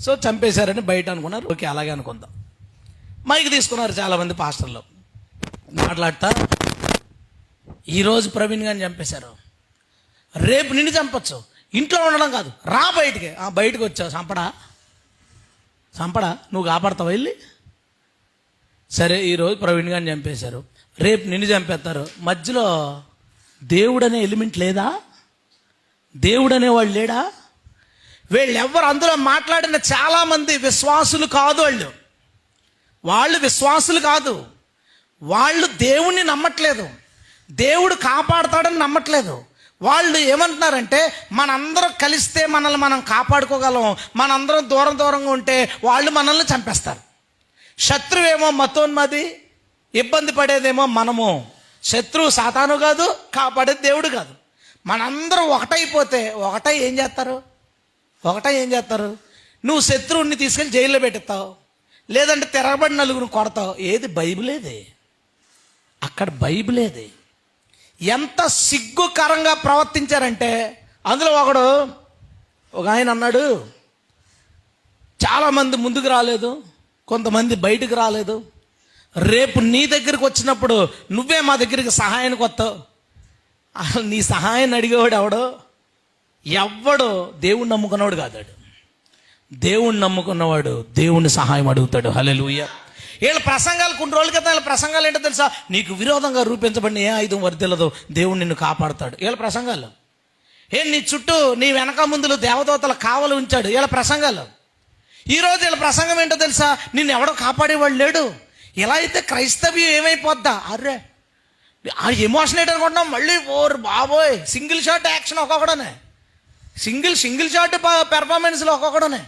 So చంపేశారని బయట అనుకున్నారు. Okay అలాగే అనుకుందాం. మైక్ తీసుకున్నారు చాలామంది పాస్టర్లు. మాట్లాడతా. ఈరోజు ప్రవీణ్ గారిని చంపేశారు. రేపు నిన్ను చంపొచ్చు. ఇంట్లో ఉండడం కాదు. రా బయటికి. ఆ, బయటికి వచ్చావు చంపడా? చంపడా? నువ్వు కాపాడతావు వెళ్ళి? సరే ఈరోజు ప్రవీణ్ గారిని చంపేశారు. రేపు నిన్ను చంపేస్తారు. మధ్యలో దేవుడు అనే ఎలిమెంట్ లేదా? దేవుడు అనేవాడు లేడా? వీళ్ళు అందులో మాట్లాడిన చాలామంది విశ్వాసులు కాదు వాళ్ళు. వాళ్ళు విశ్వాసులు కాదు. వాళ్ళు దేవుణ్ణి నమ్మట్లేదు. దేవుడు కాపాడతాడని నమ్మట్లేదు. వాళ్ళు ఏమంటున్నారంటే మనందరం కలిస్తే మనల్ని మనం కాపాడుకోగలం. మనందరం దూరం దూరంగా ఉంటే వాళ్ళు మనల్ని చంపేస్తారు. శత్రువేమో మతోన్మది ఇబ్బంది పడేదేమో మనము. శత్రువు సాతాను కాదు కాపాడేది దేవుడు కాదు. మనందరం ఒకటైపోతే ఒకటై ఏం చేస్తారు? ఒకటే ఏం చేస్తారు? నువ్వు శత్రువుని తీసుకెళ్ళి జైల్లో పెట్టేస్తావు. లేదంటే తిరగబడి నలుగురు కొడతావు. ఏది బైబిలేది అక్కడ బైబిలేది ఎంత సిగ్గుకరంగా ప్రవర్తించారంటే అందులో ఒకడు ఒక ఆయన అన్నాడు చాలామంది ముందుకు రాలేదు. కొంతమంది బయటకు రాలేదు. రేపు నీ దగ్గరికి వచ్చినప్పుడు నువ్వే మా దగ్గరికి సహాయానికి వస్తావు. నీ సహాయాన్ని అడిగేవాడు ఎవడో? ఎవ్వడు దేవుణ్ణి నమ్ముకున్నవాడు కాదాడు. దేవుణ్ణి నమ్ముకున్నవాడు దేవుణ్ణి సహాయం అడుగుతాడు. హలెలుయ్య వీళ్ళ ప్రసంగాలు కొన్ని రోజుల క్రితం వీళ్ళ ప్రసంగాలు ఏంటో తెలుసా? నీకు విరోధంగా రూపించబడిన ఏ ఆయుధం వర్దిల్లదో దేవుడు నిన్ను కాపాడుతాడు. వీళ్ళ ప్రసంగాలు. ఏ నీ చుట్టూ నీ వెనక ముందులు దేవదూతల కావలు ఉంచాడు. వీళ్ళ ప్రసంగాలు. ఈరోజు వీళ్ళ ప్రసంగం ఏంటో తెలుసా? నిన్ను ఎవడో కాపాడేవాడు లేడు. ఇలా అయితే క్రైస్తవ్యం ఏమైపోద్దా? అర్రే. ఆ ఎమోషన్ ఏంటనుకుంటున్నాం మళ్ళీ ఓర్ బాబోయ్. సింగిల్ షాట్ యాక్షన్ ఒక్కొక్కడనే సింగిల్ సింగిల్ షాట్ పెర్ఫార్మెన్స్లో ఒక్కొక్కడునే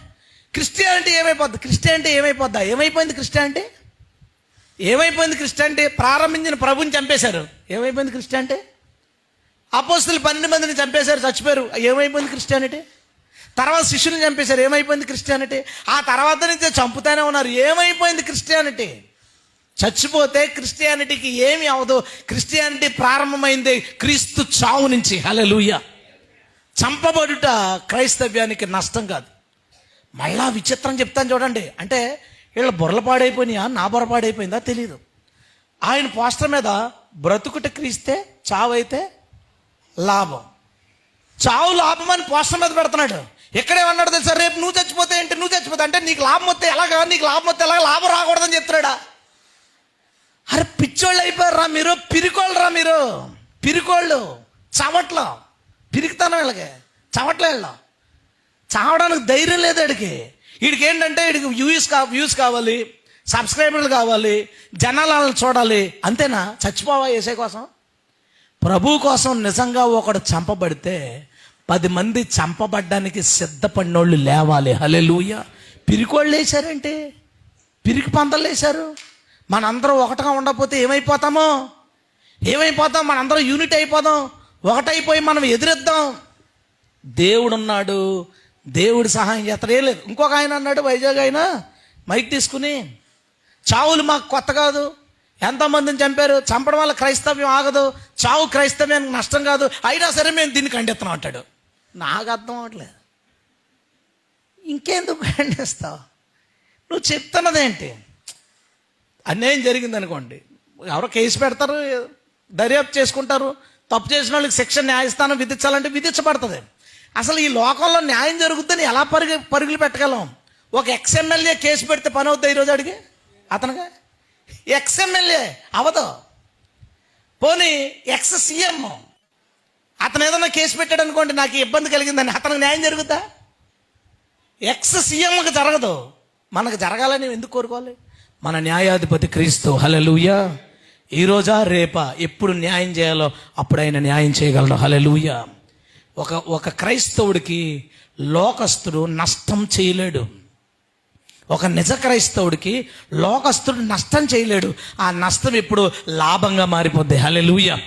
క్రిస్టియానిటీ ఏమైపోద్ది? క్రిస్టియానిటీ ఏమైపోద్దా? ఏమైపోయింది క్రిస్టియానిటీ? ఏమైపోయింది క్రిస్టియానిటీ? ప్రారంభించిన ప్రభుని చంపేశారు. ఏమైపోయింది క్రిస్టియానిటీ? అపోస్తులు పన్నెండు మందిని చంపేశారు చచ్చిపోయారు. ఏమైపోయింది క్రిస్టియానిటీ? తర్వాత శిష్యుని చంపేశారు. ఏమైపోయింది క్రిస్టియానిటీ? ఆ తర్వాత నుంచి చంపుతానే ఉన్నారు. ఏమైపోయింది క్రిస్టియానిటీ? చచ్చిపోతే క్రిస్టియానిటీకి ఏమి అవదు. క్రిస్టియానిటీ ప్రారంభమైంది క్రీస్తు చావు నుంచి. హలెలూయ చంపబడుట క్రైస్తవ్యానికి నష్టం కాదు. మళ్ళా విచిత్రం చెప్తాను చూడండి. అంటే వీళ్ళ బుర్రలు పాడైపోయినాయా? నా బుర్ర పాడైపోయిందా? తెలియదు ఆయన పోస్టర్ మీద బ్రతుకుట క్రీస్తే చావైతే లాభం. చావు లాభం అని పోస్టర్ మీద పెడుతున్నాడు. ఎక్కడేమన్నాడు తెలుసా? రేపు నువ్వు చచ్చిపోతే ఏంటి? నువ్వు చచ్చిపోతే అంటే నీకు లాభం వస్తే ఎలాగా? నీకు లాభం వస్తే ఎలాగ? లాభం రాకూడదని చెప్తున్నాడా? అరే పిచ్చోళ్ళు అయిపోయారా మీరు? పిరికోళ్ళు రా మీరు. పిరికోళ్ళు. చవట్లో. పిరికితాను వీళ్ళకి చవట్లే వీళ్ళు. చావడానికి ధైర్యం లేదు వీడికి. వీడికి ఏంటంటే వీడికి వ్యూస్ కా వ్యూస్ కావాలి సబ్స్క్రైబర్లు కావాలి జనాలను చూడాలి. అంతేనా? చచ్చిపోవా వేసే కోసం? ప్రభు కోసం నిజంగా ఒకడు చంపబడితే పది మంది చంపబడ్డానికి సిద్ధపడినోళ్ళు లేవాలి. హలెలుయ పిరికోళ్ళు వేశారంటే? పిరికి పందలు వేశారు. మనందరం ఒకటిగా ఉండకపోతే ఏమైపోతామో? ఏమైపోతాం? మనందరం యూనిట్ అయిపోదాం. ఒకటైపోయి మనం ఎదురిద్దాం. దేవుడు ఉన్నాడు దేవుడు సహాయం చేస్తాడు. లేదు. ఇంకొక ఆయన అన్నాడు వైజాగ్ ఆయన మైక్ తీసుకుని చావులు మాకు కొత్త కాదు. ఎంతమందిని చంపారు. చంపడం వల్ల క్రైస్తవ్యం ఆగదు. చావు క్రైస్తవ్యం నష్టం కాదు. అయినా సరే మేము దీన్ని ఖండిస్తున్నాం అంటాడు. నాకు అర్థం అవట్లేదు ఇంకెందుకు ఖండిస్తావు? నువ్వు చెప్తున్నదేంటి? అన్యాయం జరిగింది అనుకోండి ఎవరో కేసు పెడతారు దర్యాప్తు చేసుకుంటారు. తప్పు చేసిన వాళ్ళకి శిక్ష న్యాయస్థానం విధించాలంటే విధించబడుతుంది. అసలు ఈ లోకంలో న్యాయం జరుగుతుందని ఎలా పరుగు పరుగులు పెట్టగలం? ఒక ఎక్స్ఎమ్మెల్యే కేసు పెడితే పని అవుతుంది ఈరోజు అడిగి? అతనుగా ఎక్స్ఎమ్మెల్యే అవదు. పోనీ ఎక్స్ సీఎం అతను ఏదైనా కేసు పెట్టాడు అనుకోండి నాకు ఇబ్బంది కలిగిందని అతనికి న్యాయం జరుగుతా ఎక్స్ సీఎంకి జరగదు. మనకు జరగాలని ఎందుకు కోరుకోవాలి? మన న్యాయాధిపతి క్రీస్తు హలలుయ ఈ రోజా రేపా ఎప్పుడు న్యాయం చేయాలో అప్పుడు ఆయన న్యాయం చేయగలడు. హలెలుయ ఒక ఒక క్రైస్తవుడికి లోకస్తుడు నష్టం చేయలేడు. ఒక నిజ క్రైస్తవుడికి లోకస్తుడు నష్టం చేయలేడు. ఆ నష్టం ఎప్పుడు లాభంగా మారిపోద్ది. హలెలుయ